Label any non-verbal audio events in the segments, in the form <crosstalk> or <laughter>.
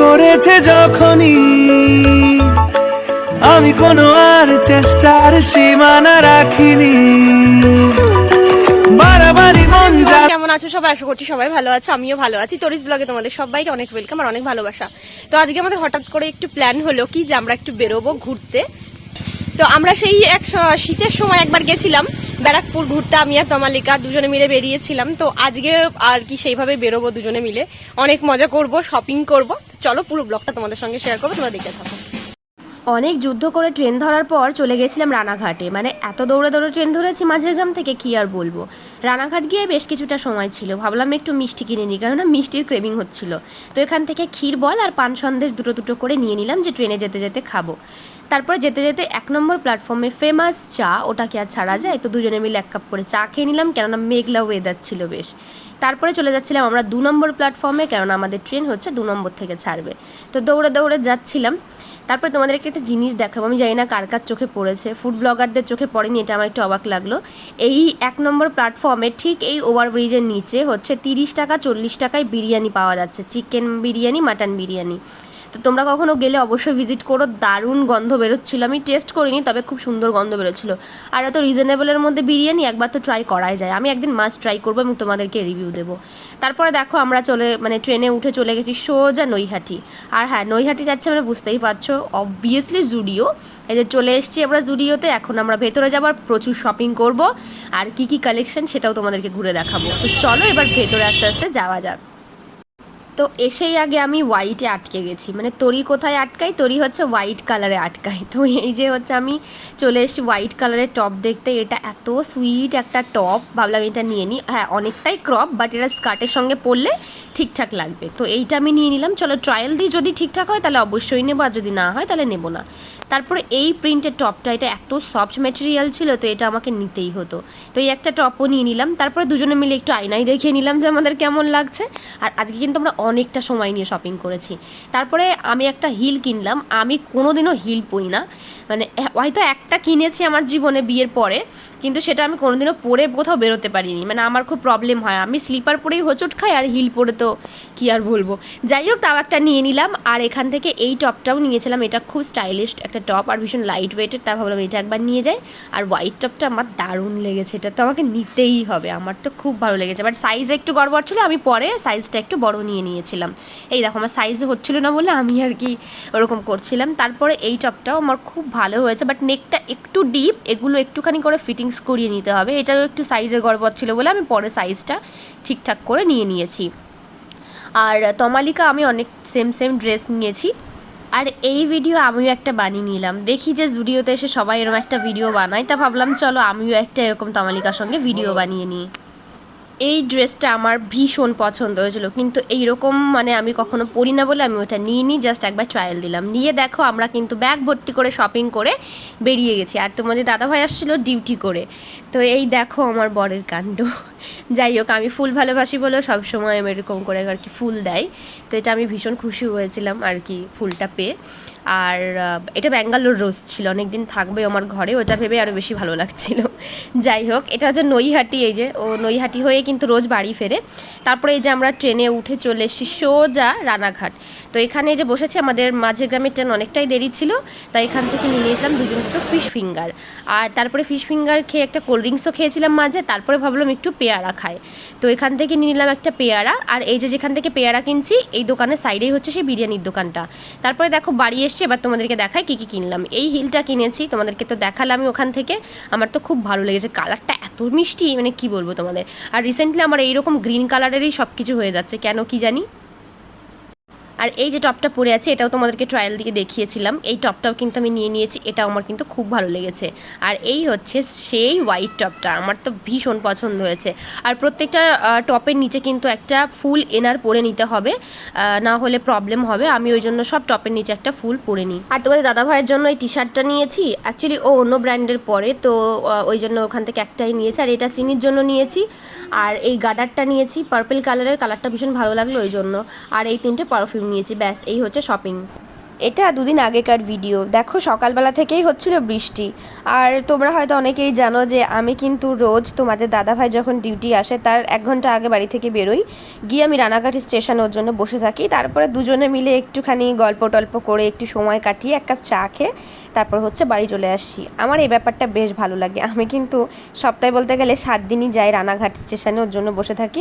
করেছে যখনই আমি কোনো আর চেষ্টার সীমানা রাখিনি। বাড়াবাড়ি মন কেমন আছো? সবাই আশা করছি সবাই ভালো আছে আমিও ভালো আছি। তরিস ব্লগে তোমাদের সবাইকে অনেক ওয়েলকাম আর অনেক ভালোবাসা। তো আজকে আমাদের হঠাৎ করে একটু প্ল্যান হলো কি যে আমরা একটু বেরোবো ঘুরতে। তো আমরা সেই এক শীতের সময় একবার গেছিলাম। ব্যারাকপুর, ঘুরতে আমি আর তমালিকা দুজনে মিলে বেরিয়েছিলাম। তো আজকে আর কি সেইভাবে বেরোবো দুজনে মিলে। অনেক মজা করব শপিং করব। চলো পুরো ব্লগটা তোমাদের সঙ্গে শেয়ার করব, তোমরা দেখে থাকো। অনেক যুদ্ধ করে ট্রেন ধরার পর চলে গেছিলাম রানাঘাটে। মানে এত দৌড়ে দৌড়ে ট্রেন ধরেছি মাঝের গ্রাম থেকে, কি আর বলব? রানাঘাট গিয়ে বেশ কিছুটা সময় ছিল। ভাবলাম একটু মিষ্টি কিনে নিই, কেননা মিষ্টির ক্রেভিং হচ্ছিল। তো এখান থেকে ক্ষীর বল আর পান সন্দেশ দুটো দুটো করে নিয়ে নিলাম যে ট্রেনে যেতে যেতে খাব। তারপরে যেতে যেতে এক নম্বর প্ল্যাটফর্মে ফেমাস চা, ওটাকে আর ছাড়া যায়। তো দুজনে মিলে এক কাপ করে চা খেয়ে নিলাম, কেননা মেঘলা ওয়েদার ছিল বেশ। তারপরে চলে যাচ্ছিলাম আমরা দু নম্বর প্ল্যাটফর্মে কেননা আমাদের ট্রেন হচ্ছে দু নম্বর থেকে ছাড়বে। তো দৌড়ে দৌড়ে যাচ্ছিলাম। তারপরে তোমাদেরকে একটা জিনিস দেখাবো। আমি জানি না কার কার চোখে পড়েছে। ফুড ব্লগারদের চোখে পড়েনি, এটা আমার একটু অবাক লাগল। এই এক নম্বর প্ল্যাটফর্মে ঠিক এই ওভারব্রিজের নিচে হচ্ছে তিরিশ টাকা, চল্লিশ টাকায় বিরিয়ানি পাওয়া যাচ্ছে। Chicken biryani mutton biryani. তো তোমরা কখনো গেলে অবশ্যই ভিজিট করো। দারুণ গন্ধ বেরোচ্ছিল। আমি টেস্ট করিনি, তবে খুব সুন্দর গন্ধ বেরোচ্ছিল। আর এত রিজনেবলের মধ্যে বিরিয়ানি একবার তো ট্রাই করাই যায়। আমি একদিন মাস্ট ট্রাই করব এবং তোমাদেরকে রিভিউ দেবো। তারপরে দেখো, আমরা চলে মানে ট্রেনে উঠে চলে গেছি সোজা নৈহাটি। আর হ্যাঁ নৈহাটি যাচ্ছে আমরা বুঝতেই পারছ। অবভিয়াসলি জুডিও এই যে চলে এসেছি আমরা জুডিওতে এখন আমরা ভেতরে যাবার প্রচুর শপিং করব। আর কি কি কালেকশন সেটাও তোমাদেরকে ঘুরে দেখাবো। তো চলো এবার ভেতরে আস্তে আস্তে যাওয়া যাক। তো এসেই আগে আমি হোয়াইটে আটকে গেছি। মানে তরি কোথায় আটকাই? তরি হচ্ছে হোয়াইট কালারে আটকাই। <laughs> তো এই যে হচ্ছে আমি চলে এসেছি হোয়াইট কালারের টপ দেখতে। এটা এত সুইট একটা টপ ভাবলাম এটা নিয়ে নিই হ্যাঁ অনেকটাই ক্রপ বাট এটা স্কার্টের সঙ্গে পরলে ঠিকঠাক লাগবে। তো এইটা আমি নিয়ে নিলাম। চলো ট্রায়াল দিই। যদি ঠিকঠাক হয়, তাহলে অবশ্যই নেব। আর যদি না হয়, তাহলে নেব না। তারপরে এই প্রিন্টের টপটা এটা এত সফট ম্যাটেরিয়াল ছিল, তো এটা আমাকে নিতেই হতো। তো এই একটা টপও নিয়ে নিলাম। তারপরে দুজনে মিলে একটু আয়নায় দেখিয়ে নিলাম যে আমাদের কেমন লাগছে। আর আজকে কিন্তু আমরা অনেকটা সময় নিয়ে শপিং করেছি। তারপরে আমি একটা হিল কিনলাম। আমি কোনোদিনও হিল পরি না। মানে হয়তো একটা কিনেছি আমার জীবনে বিয়ের পরে। কিন্তু সেটা আমি কোনোদিনও পরে কোথাও বেরোতে পারিনি। মানে আমার খুব প্রবলেম হয়। আমি স্লিপার পরেই হোঁচট খাই আর হিল পরে তো কী আর বলব। যাই হোক, তাও একটা নিয়ে নিলাম। আর এখান থেকে এই টপটাও নিয়েছিলাম। এটা খুব স্টাইলিশ একটা টপ আর ভীষণ লাইট ওয়েটের তা ভাবলাম এটা একবার নিয়ে যাই। আর হোয়াইট টপটা আমার দারুণ লেগেছে। এটা তো আমাকে নিতেই হবে। আমার তো খুব ভালো লেগেছে। বাট সাইজ একটু গড়বড় ছিল। আমি পরে সাইজটা একটু বড় নিয়ে নিয়েছিলাম। এই দেখো, আমার সাইজ হচ্ছিল না বলে আমি আর কি ওরকম করছিলাম। তারপরে এই টপটাও আমার খুব ভালো হয়েছে। বাট নেকটা একটু ডিপ এগুলো একটুখানি করে ফিটিংস করিয়ে নিতে হবে। এটাও একটু সাইজে গড়বড় ছিল বলে আমি পরে সাইজটা ঠিকঠাক করে নিয়ে নিয়েছি। আর তমালিকা, আমি অনেক সেম সেম ড্রেস নিয়েছি। আর এই ভিডিও আমিও একটা বানিয়ে নিলাম। দেখি যে জুডিওতে এসে সবাই এরকম একটা ভিডিও বানায়। তা ভাবলাম, চলো আমিও একটা এরকম তমালিকার সঙ্গে ভিডিও বানিয়ে নিই। এই ড্রেসটা আমার ভীষণ পছন্দ হয়েছিল। কিন্তু এইরকম মানে আমি কখনো পরি না বলে আমি ওটা নিয়ে নিই জাস্ট একবার ট্রায়াল দিলাম। নিয়ে দেখো, আমরা কিন্তু ব্যাগ ভর্তি করে শপিং করে বেরিয়ে গেছি। আর তোমাদের দাদাভাই আসছিল ডিউটি করে। তো এই দেখো আমার বরের কাণ্ড। যাই হোক, আমি ফুল ভালোবাসি বলেও সবসময় এরকম করে আর কি ফুল দেয়। তো এটা আমি ভীষণ খুশি হয়েছিলাম আর কি ফুলটা পেয়ে। আর এটা ব্যাঙ্গালোর রোজ ছিল অনেক দিন থাকবে আমার ঘরে, ওটা ভেবে আরও বেশি ভালো লাগছিল। <laughs> যাই হোক, এটা হচ্ছে নৈহাটি, এই যে, ও নৈহাটি হয়ে কিন্তু রোজ বাড়ি ফেরে। তারপরে এই যে আমরা ট্রেনে উঠে চলে এসেছি সোজা রানাঘাট। তো এখানে যে বসেছি, আমাদের মাঝে গ্রামের ট্রেন অনেকটাই দেরি ছিল, তাই এখান থেকে নিয়ে নিয়েছিলাম দুজন দুটো ফিশ ফিঙ্গার আর তারপরে ফিশ ফিঙ্গার খেয়ে একটা কোল্ড ড্রিঙ্কসও খেয়েছিলাম মাঝে, তারপরে ভাবলাম একটু পেয়ারা খায় তো এখান থেকে নিয়ে নিলাম একটা পেয়ারা, আর এই যে যেখান থেকে পেয়ারা কিনছি, এই দোকানের সাইডেই হচ্ছে সেই বিরিয়ানির দোকানটা। তারপরে দেখো বাড়ি এসছি এবার তোমাদেরকে দেখাই কী কী কিনলাম। এই হিলটা কিনেছি, তোমাদেরকে তো দেখালামই ওখান থেকে। আমার তো খুব ভালো লেগেছে। কালারটা এত মিষ্টি মানে কি বলব তোমাদের। আর রিসেন্টলি আমার এইরকম গ্রিন কালারেরই সব কিছু হয়ে যাচ্ছে। কেন কি জানি? আর এই যে টপটা পরে আছে, এটাও তোমাদেরকে ট্রায়াল দিকে দেখিয়েছিলাম। এই টপটাও কিন্তু আমি নিয়ে নিয়েছি, এটাও আমার কিন্তু খুব ভালো লেগেছে। আর এই হচ্ছে সেই হোয়াইট টপটা, আমার তো ভীষণ পছন্দ হয়েছে। আর প্রত্যেকটা টপের নিচে কিন্তু একটা ফুল এনার পরে নিতে হবে না হলে প্রবলেম হবে। আমি ওই জন্য সব টপের নিচে একটা ফুল পরে নিই। আর তোমাদের দাদা ভাইয়ের জন্য এই টি শার্টটা নিয়েছি। অ্যাকচুয়ালি ও অন্য ব্র্যান্ডের পরে, তো ওই জন্য ওখান থেকে একটাই নিয়েছি। আর এটা চিনির জন্য নিয়েছি। আর এই গার্ডারটা নিয়েছি পার্পল কালারের কালারটা ভীষণ ভালো লাগল ওই জন্য। আর এই তিনটে পারফিউম নিয়েছি ব্যাস এই হচ্ছে শপিং এটা দুদিন আগেকার ভিডিও দেখো, সকালবেলা থেকেই হচ্ছিল বৃষ্টি। আর তোমরা হয়তো অনেকেই জানো যে আমি কিন্তু রোজ তোমাদের দাদাভাই যখন ডিউটি আসে, তার এক ঘণ্টা আগে বাড়ি থেকে বেরোই। গিয়ে আমি রানাঘাট স্টেশনে ওর জন্য বসে থাকি। তারপরে দুজনে মিলে একটুখানি গল্প টল্প করে একটু সময় কাটিয়ে এক কাপ চা খেয়ে তারপর হচ্ছে বাড়ি চলে আসি। আমার এই ব্যাপারটা বেশ ভালো লাগে। আমি কিন্তু সপ্তাহে বলতে গেলে সাত দিনই যাই রানাঘাট স্টেশনে ওর জন্য বসে থাকি।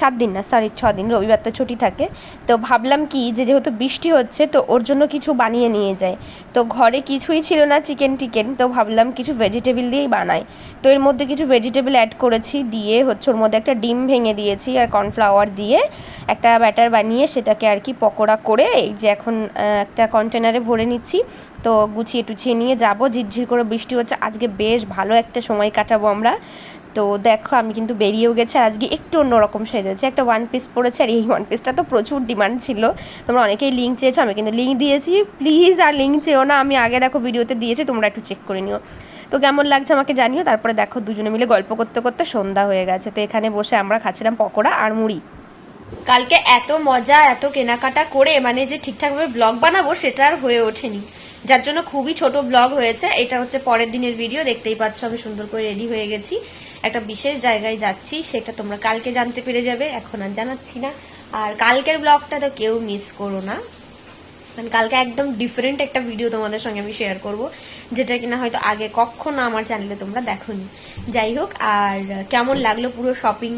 সাত দিন না সরি ছ দিন। রবিবার তো ছুটি থাকে। তো ভাবলাম কি যে যেহেতু বৃষ্টি হচ্ছে, তো ওর জন্য কিছু বানিয়ে নিয়ে যায়। তো ঘরে কিছুই ছিল না চিকেন টিকেন। তো ভাবলাম কিছু ভেজিটেবিল দিয়েই বানাই। তো এর মধ্যে কিছু ভেজিটেবিল অ্যাড করেছি, দিয়ে হচ্ছে ওর মধ্যে একটা ডিম ভেঙে দিয়েছি আর কর্নফ্লাওয়ার দিয়ে একটা ব্যাটার বানিয়ে সেটাকে আর কি পকোড়া করে এই যে এখন একটা কন্টেনারে ভরে নিচ্ছি। তো গুছিয়ে টুছিয়ে নিয়ে যাব, ঝিরঝির করে বৃষ্টি হচ্ছে। আজকে বেশ ভালো একটা সময় কাটাবো আমরা। তো দেখো, আমি কিন্তু বেরিয়েও গেছি আর আজকে একটু অন্যরকম সেজেছে। একটা ওয়ান পিস পরেছে আর এই ওয়ান পিসটা তো প্রচুর ডিমান্ড ছিল। তোমরা অনেকেই লিঙ্ক চেয়েছো, আমি কিন্তু লিঙ্ক দিয়েছি। প্লিজ আর লিঙ্ক চেয়েও না, আমি আগে দেখো ভিডিওতে দিয়েছি, তোমরা একটু চেক করে নিও। তো কেমন লাগছে আমাকে জানিও, তারপরে দেখো দুজনে মিলে গল্প করতে করতে সন্ধ্যা হয়ে গেছে। তো এখানে বসে আমরা খাচ্ছিলাম পকোড়া আর মুড়ি। কালকে এত মজা, এত কেনাকাটা করে মানে যে ঠিকঠাকভাবে ব্লগ বানাবো সেটা আর হয়ে ওঠেনি। যার জন্য খুবই ছোট ব্লগ হয়েছে। এটা হচ্ছে পরের দিনের ভিডিও দেখতেই পাচ্ছ আমি সুন্দর করে রেডি হয়ে গেছি। একটা বিশেষ জায়গায় যাচ্ছি, সেটা তোমরা কালকে জানতে পেরে যাবে, এখন আর জানাচ্ছি না। আর কালকের ব্লগটা তো কেউ মিস করো না। কারণ কালকে একদম ডিফারেন্ট একটা ভিডিও তোমাদের সঙ্গে আমি শেয়ার করব, যেটা কিনা হয়তো আগে কখনো আমার চ্যানেলে তোমরা দেখোনি। যাই হোক, আর কেমন লাগল পুরো শপিং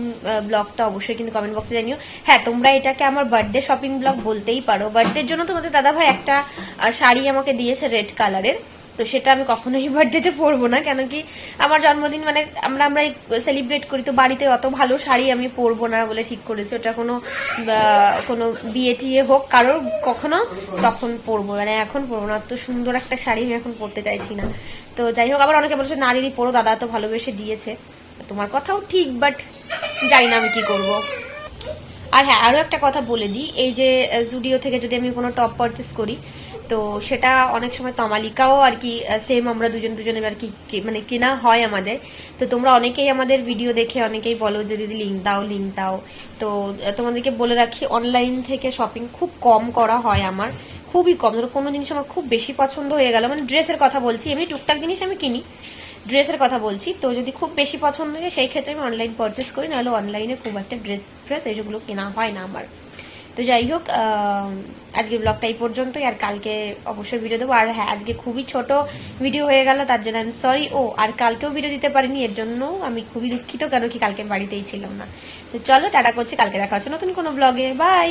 ব্লগটা অবশ্যই কিন্তু কমেন্ট বক্সে জানিও। হ্যাঁ তোমরা এটাকে আমার বার্থডে শপিং ব্লগ বলতেই পারো। বার্থডের জন্য তোমাদের দাদাভাই একটা শাড়ি আমাকে দিয়েছে রেড কালারের তো সেটা আমি কখনোই বার্থডেতে পরবো না, কেন কি আমার জন্মদিন মানে আমরা আমরা সেলিব্রেট করি, তো বাড়িতে অত ভালো শাড়ি আমি পরবো না বলে ঠিক করেছি। ওটা কোনো কোনো বিয়ে টিয়ে হোক, কারোর কখনো তখন পরবো মানে এখন পরবো না। অত সুন্দর একটা শাড়ি আমি এখন পরতে চাইছি না। তো যাই হোক, আবার অনেকে বলছে, না দিদি, পরো, দাদা তো ভালোবেসে দিয়েছে। তোমার কথাও ঠিক বাট জানি না আমি কি করব। আর হ্যাঁ আরও একটা কথা বলে দিই, এই যে জুডিও থেকে যদি আমি কোনো টপ পারচেস করি তো সেটা অনেক সময় তমালিকাও আর কি সেম আমরা দুজন দুজনে আর কে- মানে কেনা হয় আমাদের। তো তোমরা অনেকেই আমাদের ভিডিও দেখে অনেকেই বলো যে, দিদি লিঙ্ক দাও লিঙ্ক দাও। তো তোমাদেরকে বলে রাখি অনলাইন থেকে শপিং খুব কম করা হয় আমার। খুবই কম। ধরো, কোনো জিনিস আমার খুব বেশি পছন্দ হয়ে গেল মানে ড্রেসের কথা বলছি এমনি টুকটাক জিনিস আমি কিনি, ড্রেসের কথা বলছি। তো যদি খুব বেশি পছন্দ হয়, সেই ক্ষেত্রে আমি অনলাইন পারচেস করি, নাহলে অনলাইনে খুব একটা ড্রেস ফ্রেস এইগুলো কেনা হয় না আমার। তো যাই হোক আজকে ব্লগটা এই পর্যন্তই, আর কালকে অবশ্যই ভিডিও দেবো। আর হ্যাঁ আজকে খুবই ছোট ভিডিও হয়ে গেল, তার জন্য আমি সরি ও, আর কালকেও ভিডিও দিতে পারিনি, এর জন্য আমি খুবই দুঃখিত, কেন কি কালকে বাড়িতেই ছিলাম না। তো চলো, টাটা করছি, কালকে দেখা হচ্ছে নতুন কোনো ব্লগে বাই